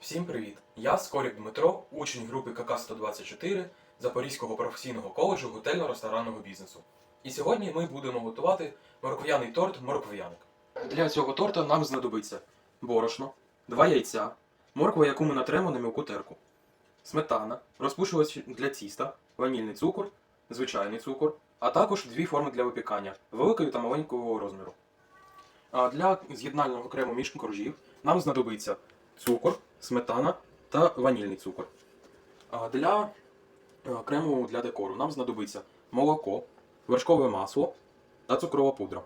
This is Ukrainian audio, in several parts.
Всім привіт! Я Скорік Дмитро, учень групи КК-124 Запорізького професійного коледжу готельно-ресторанного бізнесу. І сьогодні ми будемо готувати морквяний торт морквяник. Для цього торта нам знадобиться борошно, два яйця, морква, яку ми натремо на мілку терку, сметана, розпушувач для тіста, ванільний цукор, звичайний цукор, а також дві форми для випікання великої та маленького розміру. А для з'єднального крему між коржів нам знадобиться цукор, сметана та ванільний цукор. Для е, крему для декору нам знадобиться молоко, вершкове масло та цукрова пудра.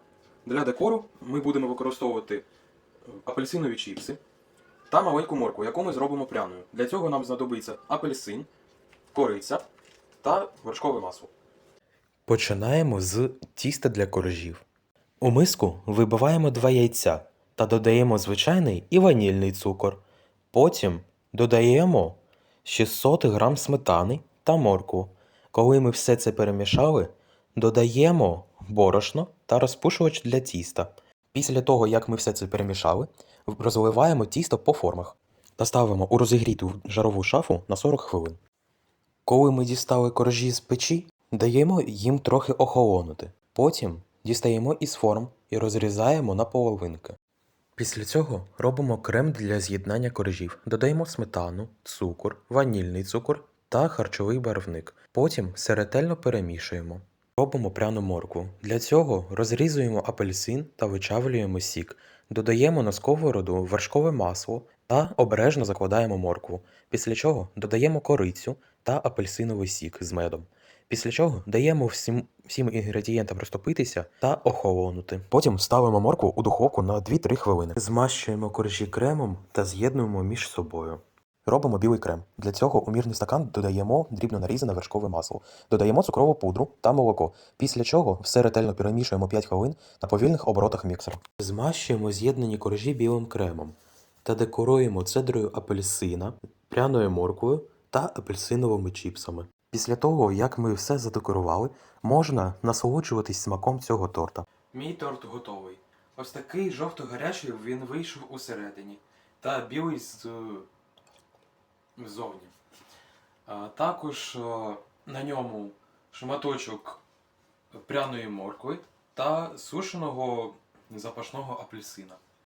Для декору ми будемо використовувати е, апельсинові чіпси та маленьку морку, яку ми зробимо пряною. Для цього нам знадобиться апельсин, кориця та вершкове масло. Починаємо з тіста для коржів. У миску вибиваємо два яйця та додаємо звичайний і ванільний цукор. Потім додаємо 600 г сметани та моркву. Коли ми все це перемішали, додаємо борошно та розпушувач для тіста. Після того, як ми все це перемішали, розливаємо тісто по формах та ставимо у розігріту жарову шафу на 40 хвилин. Коли ми дістали коржі з печі, даємо їм трохи охолонути. Потім дістаємо із форм і розрізаємо на половинки. Після цього робимо крем для з'єднання коржів. Додаємо сметану, цукор, ванільний цукор та харчовий барвник. Потім все ретельно перемішуємо. Робимо пряну моркву. Для цього розрізуємо апельсин та вичавлюємо сік. Додаємо на сковороду вершкове масло та обережно закладаємо моркву. Після чого додаємо корицю та апельсиновий сік з медом. Після чого даємо всім, всім інгредієнтам розтопитися та охолонути. Потім ставимо моркву у духовку на 2-3 хвилини. Змащуємо коржі кремом та з'єднуємо між собою. Робимо білий крем. Для цього у мірний стакан додаємо дрібно нарізане вершкове масло, додаємо цукрову пудру та молоко. Після чого все ретельно перемішуємо 5 хвилин на повільних оборотах міксера. Змащуємо з'єднані коржі білим кремом та декоруємо цедрою апельсина, пряною морквою та апельсиновими чіпсами. Після того, як ми все задекорували, можна насолоджуватись смаком цього торта. Мій торт готовий. Ось такий жовто-гарячий він вийшов усередині та білий з... ззовні. Також а, на ньому шматочок пряної моркви та сушеного запашного апельсина.